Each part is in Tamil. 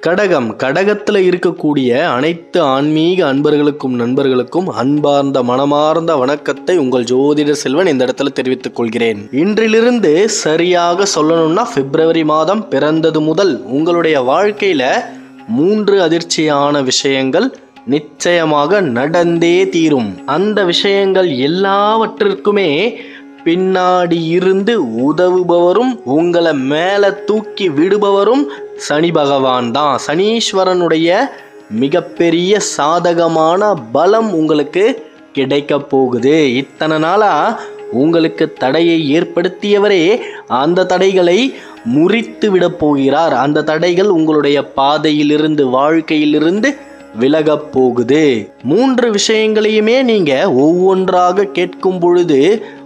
கடகம் கடகத்தில் இருக்கக்கூடிய அனைத்து ஆன்மீக அன்பர்களுக்கும் நண்பர்களுக்கும் அன்பார்ந்த மனமார்ந்த வணக்கத்தை உங்கள் ஜோதிட செல்வன் இந்த இடத்துல தெரிவித்துக் கொள்கிறேன். இன்றிலிருந்து சரியாக சொல்லணும்னா பிப்ரவரி மாதம் பிறந்தது முதல் உங்களுடைய வாழ்க்கையில மூன்று அதிர்ச்சியான விஷயங்கள் நிச்சயமாக நடந்தே தீரும். அந்த விஷயங்கள் எல்லாவற்றிற்குமே பின்னாடி இருந்து உதவுபவரும் உங்களை மேலே தூக்கி விடுபவரும் சனி பகவான் தான். சனீஸ்வரனுடைய மிகப்பெரிய சாதகமான பலம் உங்களுக்கு கிடைக்க போகுது. இத்தனை நாளாக உங்களுக்கு தடையை ஏற்படுத்தியவரே அந்த தடைகளை முறித்து விட போகிறார். அந்த தடைகள் உங்களுடைய பாதையிலிருந்து வாழ்க்கையிலிருந்து விலகப் போகுது. மூன்று விஷயங்களையுமே நீங்க ஒவ்வொன்றாக கேட்கும் பொழுது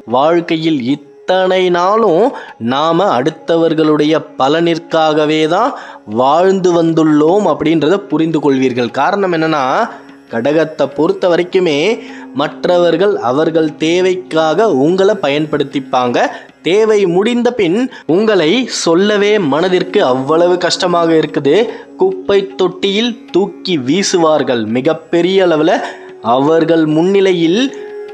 வாழ்க்கையில் இத்தனை நாளும் நாம் அடுத்தவர்களுடைய பலனிற்காகவே தான் வாழ்ந்து வந்துள்ளோம் அப்படின்றத புரிந்து கொள்வீர்கள். காரணம் என்னன்னா கடகத்தை பொறுத்த வரைக்குமே மற்றவர்கள் அவர்கள் தேவைக்காக உங்களை பயன்படுத்திப்பாங்க. தேவை முடிந்த பின் உங்களை சொல்லவே மனதிற்கு அவ்வளவு கஷ்டமாக இருக்குது. குப்பை தொட்டியில் தூக்கி வீசுவார்கள் மிகப்பெரிய அளவில். அவர்கள் முன்னிலையில்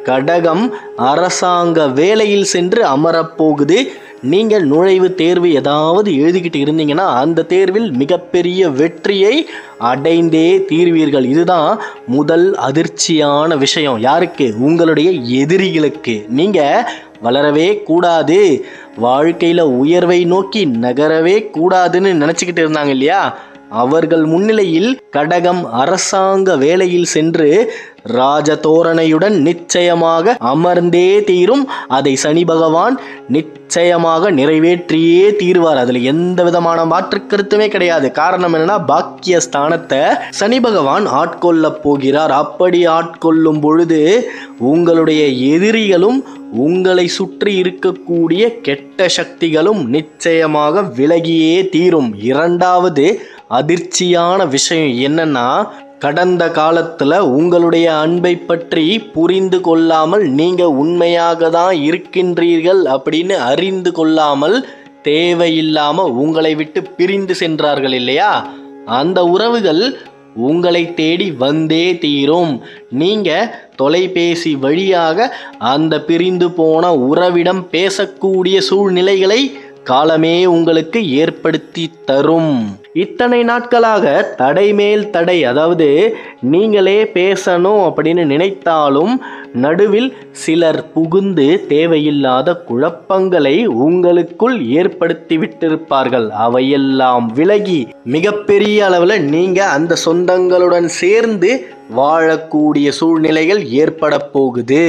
கடகம் அரசாங்க வேலையில் சென்று அமரப்போகுது நீங்கள் நுழைவு தேர்வு ஏதாவது எழுதிக்கிட்டு இருந்தீங்கன்னா அந்த தேர்வில் மிகப்பெரிய வெற்றியை அடைந்தே தீர்வீர்கள். இதுதான் முதல் அதிர்ச்சியான விஷயம். யாருக்கு? உங்களுடைய எதிரிகளுக்கு. நீங்கள் வளரவே கூடாது. வாழ்க்கையில் உயர்வை நோக்கி நகரவே கூடாதுன்னு நினச்சிக்கிட்டு இருந்தாங்க இல்லையா? அவர்கள் முன்னிலையில் கடகம் அரசாங்க வேலையில் சென்று ராஜதோரணையுடன் நிச்சயமாக அமர்ந்தே தீரும். அதை சனி பகவான் நிச்சயமாக நிறைவேற்றியே தீர்வார். அதுல எந்த விதமான மாற்று கருத்துமே கிடையாது. காரணம் என்னன்னா பாக்கிய ஸ்தானத்தை சனி பகவான் ஆட்கொள்ள போகிறார். அப்படி ஆட்கொள்ளும் பொழுது உங்களுடைய எதிரிகளும் உங்களை சுற்றி இருக்கக்கூடிய கெட்ட சக்திகளும் நிச்சயமாக விலகியே தீரும். இரண்டாவது அதிர்ச்சியான விஷயம் என்னன்னா கடந்த காலத்தில் உங்களுடைய அன்பை பற்றி புரிந்து கொள்ளாமல் நீங்கள் உண்மையாக தான் இருக்கின்றீர்கள் அப்படின்னு அறிந்து கொள்ளாமல் தேவையில்லாமல் உங்களை விட்டு பிரிந்து சென்றார்கள் இல்லையா? அந்த உறவுகள் உங்களை தேடி வந்தே தீரும். நீங்கள் தொலைபேசி வழியாக அந்த பிரிந்து போன உறவிடம் பேசக்கூடிய சூழ்நிலைகளை காலமே உங்களுக்கு ஏற்படுத்தி தரும். இத்தனை நாட்களாக தடை மேல் தடை அதாவது நீங்களே பேசணும் அப்படின்னு நினைத்தாலும் நடுவில் சிலர் புகுந்து தேவையில்லாத குழப்பங்களை உங்களுக்குள் ஏற்படுத்தி விட்டிருப்பார்கள். அவையெல்லாம் விலகி மிகப்பெரிய அளவில் நீங்க அந்த சொந்தங்களுடன் சேர்ந்து வாழக்கூடிய சூழ்நிலைகள் ஏற்பட போகுது.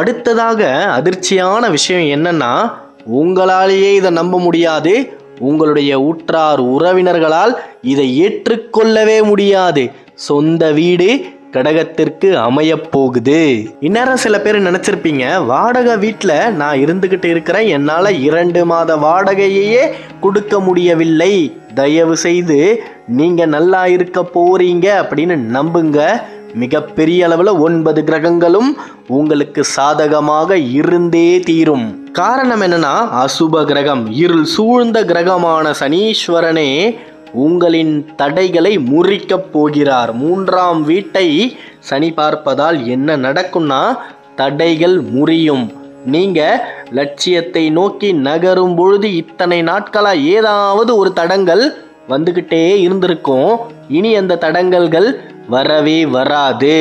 அடுத்ததாக அதிர்ச்சியான விஷயம் என்னன்னா உங்களாலேயே இதை நம்ப முடியாது. உங்களுடைய உற்றார் உறவினர்களால் இதை ஏற்றுக்கொள்ளவே முடியாது. சொந்த வீடு கடகத்திற்கு அமைய போகுது. இந்நேரம் சில பேர் நினச்சிருப்பீங்க வாடகை வீட்டில் நான் இருந்துக்கிட்டு இருக்கிறேன் என்னால் இரண்டு மாத வாடகையையே கொடுக்க முடியவில்லை. தயவு செய்து நீங்கள் நல்லா இருக்க போறீங்க அப்படின்னு நம்புங்க. மிகப்பெரிய அளவில் ஒன்பது கிரகங்களும் உங்களுக்கு சாதகமாக இருந்தே தீரும். காரணம் என்னன்னா அசுப கிரகம் இருள் சூழ்ந்த கிரகமான சனீஸ்வரனே உங்களின் தடைகளை முறிக்கப் போகிறார். மூன்றாம் வீட்டை சனி பார்ப்பதால் என்ன நடக்கும்னா தடைகள் முறியும். நீங்க லட்சியத்தை நோக்கி நகரும் பொழுது இத்தனை நாட்களா ஏதாவது ஒரு தடங்கள் வந்துக்கிட்டே இருந்திருக்கும். இனி அந்த தடங்கல்கள் வரவே வராது.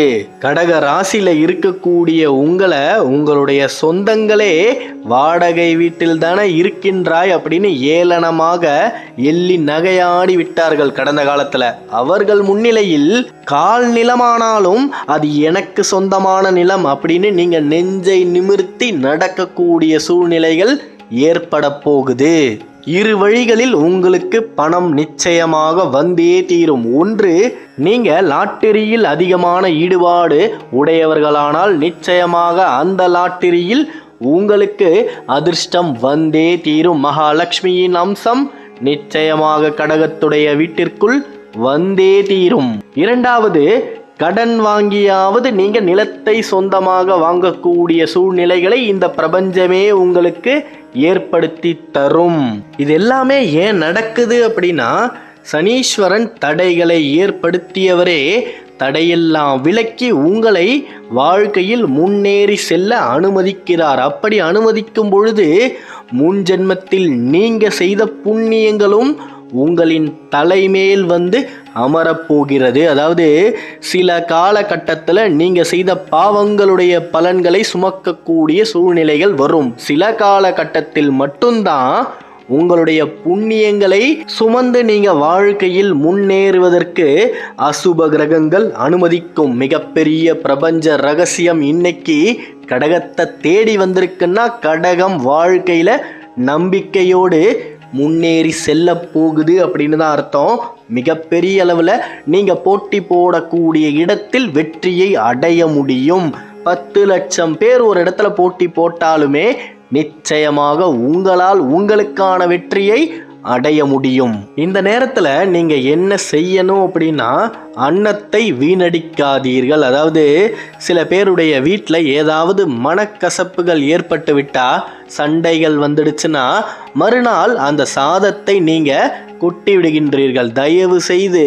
கடக ராசியில் இருக்கக்கூடிய உங்களை உங்களுடைய சொந்தங்களே வாடகை வீட்டில் தானே இருக்கின்றாய் அப்படின்னு ஏளனமாக எள்ளி நகையாடி விட்டார்கள் கடந்த காலத்தில். அவர்கள் முன்னிலையில் கால் நிலமானாலும் அது எனக்கு சொந்தமான நிலம் அப்படின்னு நீங்கள் நெஞ்சை நிமிர்த்தி நடக்கக்கூடிய சூழ்நிலைகள் ஏற்பட போகுது. இரு வழிகளில் உங்களுக்கு பணம் நிச்சயமாக வந்தே தீரும். ஒன்று நீங்க லாட்டரியில் அதிகமான ஈடுபாடு உடையவர்களானால் நிச்சயமாக அந்த லாட்டரியில் உங்களுக்கு அதிர்ஷ்டம் வந்தே தீரும். மகாலட்சுமியின் அம்சம் நிச்சயமாக கடகத்துடைய வீட்டிற்குள் வந்தே தீரும். இரண்டாவது கடன் வாங்கியாவது நீங்கள் நிலத்தை சொந்தமாக வாங்கக்கூடிய சூழ்நிலைகளை இந்த பிரபஞ்சமே உங்களுக்கு ஏற்படுத்தி தரும். இது எல்லாமே ஏன் நடக்குது அப்படின்னா சனீஸ்வரன் தடைகளை ஏற்படுத்தியவரே தடையெல்லாம் விலக்கி உங்களை வாழ்க்கையில் முன்னேறி செல்ல அனுமதிக்கிறார். அப்படி அனுமதிக்கும் பொழுது முன் ஜென்மத்தில் நீங்கள் செய்த புண்ணியங்களும் உங்களின் தலைமேல் வந்து அமரப்போகிறது. அதாவது சில காலகட்டத்தில் நீங்கள் செய்த பாவங்களுடைய பலன்களை சுமக்கக்கூடிய சூழ்நிலைகள் வரும். சில காலகட்டத்தில் மட்டும்தான் உங்களுடைய புண்ணியங்களை சுமந்து நீங்க வாழ்க்கையில் முன்னேறுவதற்கு அசுப கிரகங்கள் அனுமதிக்கும். மிகப்பெரிய பிரபஞ்ச ரகசியம் இன்னைக்கு கடகத்தை தேடி வந்திருக்குன்னா கடகம் வாழ்க்கையில நம்பிக்கையோடு முன்னேறி செல்ல போகுது அப்படின்னு தான் அர்த்தம். மிகப்பெரிய அளவில் நீங்கள் போட்டி போடக்கூடிய இடத்தில் வெற்றியை அடைய முடியும். பத்து லட்சம் பேர் ஒரு இடத்துல போட்டி போட்டாலுமே நிச்சயமாக உங்களால் உங்களுக்கான வெற்றியை அடைய முடியும். இந்த நேரத்தில் நீங்கள் என்ன செய்யணும் அப்படின்னா அன்னத்தை வீணடிக்காதீர்கள். அதாவது சில பேருடைய வீட்டில் ஏதாவது மனக்கசப்புகள் ஏற்பட்டு விட்டா சண்டைகள் வந்துடுச்சுன்னா மறுநாள் அந்த சாதத்தை நீங்கள் கொட்டி விடுகின்றீர்கள் தயவு செய்து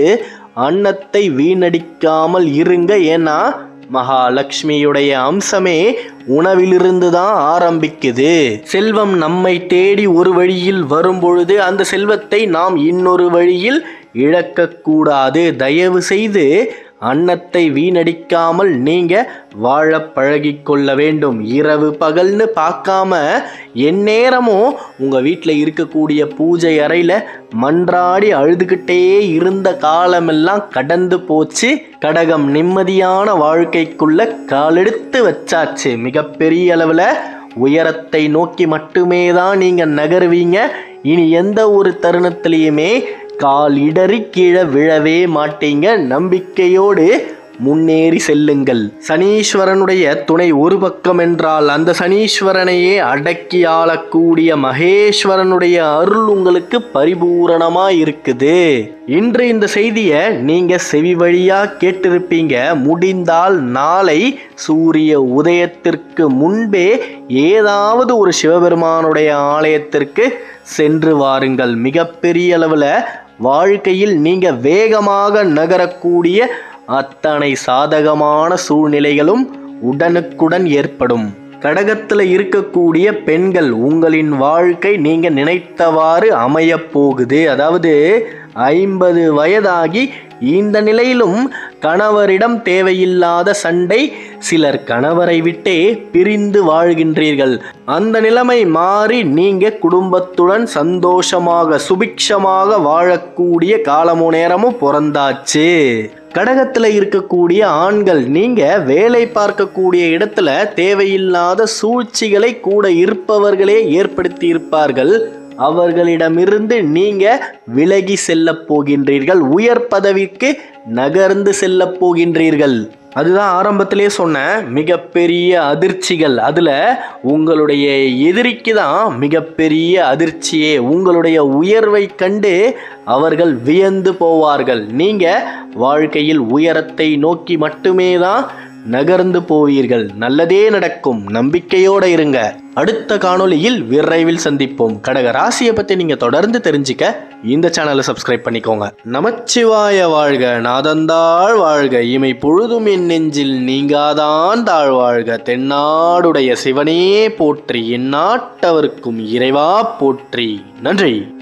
அன்னத்தை வீணடிக்காமல் இருங்க. ஏன்னா மகாலட்சுமியுடைய அம்சமே உணவிலிருந்து தான் ஆரம்பிக்குது. செல்வம் நம்மை தேடி ஒரு வழியில் வரும்பொழுது அந்த செல்வத்தை நாம் இன்னொரு வழியில் இழக்கக்கூடாது. தயவு செய்து அன்னத்தை வீணடிக்காமல் நீங்க வாழ பழகி கொள்ள வேண்டும். இரவு பகல்னு பார்க்காம எந்நேரமும் உங்க வீட்டில் இருக்கக்கூடிய பூஜை அறையில் மன்றாடி அழுதுகிட்டே இருந்த காலமெல்லாம் கடந்து போச்சு. கடகம் நிம்மதியான வாழ்க்கைக்குள்ள காலெடுத்து வச்சாச்சு. மிகப்பெரிய அளவில் உயரத்தை நோக்கி மட்டுமே தான் நீங்கள் நகருவீங்க. இனி எந்த ஒரு தருணத்திலையுமே கால் இடறி கீழே விழவே மாட்டீங்க. நம்பிக்கையோடு முன்னேறி செல்லுங்கள். சனீஸ்வரனுடைய துணை ஒரு பக்கம் என்றால் அந்த சனீஸ்வரனையே அடக்கி ஆளக்கூடிய மகேஸ்வரனுடைய அருள் உங்களுக்கு பரிபூரணமா இருக்குது. இன்று இந்த செய்தியை நீங்க செவி வழியா கேட்டிருப்பீங்க. முடிந்தால் நாளை சூரிய உதயத்திற்கு முன்பே ஏதாவது ஒரு சிவபெருமானுடைய ஆலயத்திற்கு சென்று வாருங்கள். மிகப்பெரிய அளவில் வாழ்க்கையில் நீங்க வேகமாக நகரக்கூடிய அத்தனை சாதகமான சூழ்நிலைகளும் உடனுக்குடன் ஏற்படும். கடகத்தில் இருக்கக்கூடிய பெண்கள் உங்களின் வாழ்க்கை நீங்க நினைத்தவாறு அமையப் போகுது. அதாவது ஐம்பது வயதாகி இந்த நிலையிலும் கணவரிடம் தேவையில்லாத சண்டை சிலர் கணவரை விட்டே பிரிந்து வாழ்கின்றீர்கள். அந்த நிலைமை மாறி நீங்க குடும்பத்துடன் சந்தோஷமாக சுபிக்ஷமாக வாழக்கூடிய காலமோ நேரமும் பிறந்தாச்சு. கடகத்தில் இருக்கக்கூடிய ஆண்கள் நீங்க வேலை பார்க்கக்கூடிய இடத்துல தேவையில்லாத சூழ்ச்சிகளை கூட இருப்பவர்களே ஏற்படுத்தி இருப்பார்கள். அவர்களிடமிருந்து நீங்க விலகி செல்ல போகின்றீர்கள். உயர் பதவிக்கு நகர்ந்து செல்ல போகின்றீர்கள். அதுதான் ஆரம்பத்திலே சொன்ன மிகப்பெரிய அதிர்ச்சிகள். அதில் உங்களுடைய எதிரிக்கு தான் மிகப்பெரிய அதிர்ச்சியே. உங்களுடைய உயர்வை கண்டு அவர்கள் வியந்து போவார்கள். நீங்கள் வாழ்க்கையில் உயரத்தை நோக்கி மட்டுமே தான் நகர்ந்து போவீர்கள். நல்லதே நடக்கும். நம்பிக்கையோடு இருங்க. அடுத்த காணொலியில் விரைவில் சந்திப்போம். கடக ராசியை பற்றி நீங்கள் தொடர்ந்து தெரிஞ்சுக்க இந்த சேனலை சப்ஸ்கிரைப் பண்ணிக்கோங்க. நமச்சிவாய வாழ்க. நாதந்தாள் வாழ்க. இமை பொழுதும் என் நெஞ்சில் நீங்காதான் தாழ் வாழ்க. தென்னாடுடைய சிவனே போற்றி. எந்நாட்டவர்க்கும் இறைவா போற்றி. நன்றி.